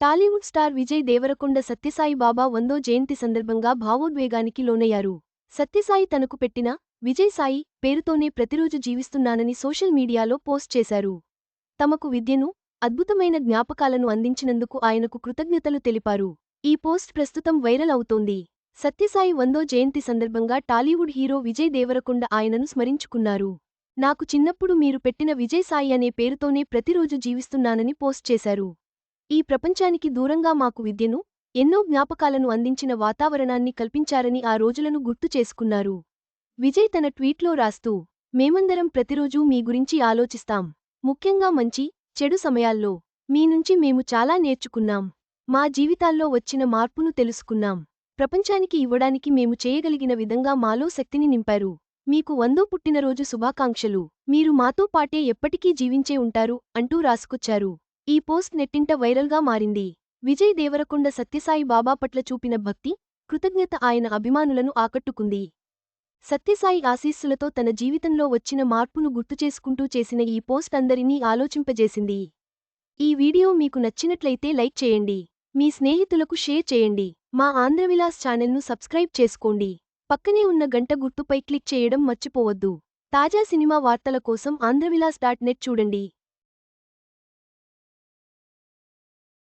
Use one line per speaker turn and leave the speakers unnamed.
Tollywood star Vijay Devarakonda Sathya Sai బాబా వందో జయంతి సందర్భంగా భావోద్వేగానికి లోనయ్యారు. సత్యసాయి తనకు పెట్టిన విజయ్ సాయి పేరుతోనే ప్రతిరోజు జీవిస్తున్నానని సోషల్ మీడియాలో పోస్ట్ చేశారు. తమకు విద్యను అద్భుతమైన జ్ఞాపకాలను అందించినందుకు ఆయనకు కృతజ్ఞతలు తెలిపారు. ఈ పోస్ట్ ప్రస్తుతం వైరల్ అవుతోంది. సత్యసాయి వందో జయంతి సందర్భంగా టాలీవుడ్ హీరో విజయ్ దేవరకొండ ఆయనను స్మరించుకున్నారు. నాకు చిన్నప్పుడు మీరు పెట్టిన విజయ్ సాయి అనే పేరుతోనే ప్రతిరోజు జీవిస్తున్నానని పోస్ట్ చేశారు. ఈ ప్రపంచానికి దూరంగా మాకు విద్యను ఎన్నో జ్ఞాపకాలను అందించిన వాతావరణాన్ని కల్పించారని ఆ రోజులను గుర్తు చేసుకున్నారు. విజయ్ తన ట్వీట్లో రాస్తూ మేమందరం ప్రతిరోజూ మీ గురించి ఆలోచిస్తాం. ముఖ్యంగా మంచి చెడు సమయాల్లో మీ నుంచి మేము చాలా నేర్చుకున్నాం. మా జీవితాల్లో వచ్చిన మార్పును తెలుసుకున్నాం. ప్రపంచానికి ఇవ్వడానికి మేము చేయగలిగిన విధంగా మాలో శక్తిని నింపారు. మీకు వందో పుట్టినరోజు శుభాకాంక్షలు. మీరు మాతో పాటే ఎప్పటికీ జీవించే ఉంటారు అంటూ రాసుకొచ్చారు. ఈ పోస్ట్ నెట్టింట వైరల్గా మారింది. విజయ్ దేవరకొండ సత్యసాయి బాబా పట్ల చూపిన భక్తి కృతజ్ఞత ఆయన అభిమానులను ఆకట్టుకుంది. సత్యసాయి ఆశీస్సులతో తన జీవితంలో వచ్చిన మార్పును గుర్తుచేసుకుంటూ చేసిన ఈ పోస్ట్ అందరినీ ఆలోచింపజేసింది. ఈ వీడియో మీకు నచ్చినట్లయితే లైక్ చేయండి. మీ స్నేహితులకు షేర్ చేయండి. మా ఆంధ్రవిలాస్ ఛానల్ను సబ్స్క్రైబ్ చేసుకోండి. పక్కనే ఉన్న గంట గుర్తుపై క్లిక్ చేయడం మర్చిపోవద్దు. తాజా సినిమా వార్తల కోసం ఆంధ్రవిలాస్ డాట్ నెట్ చూడండి.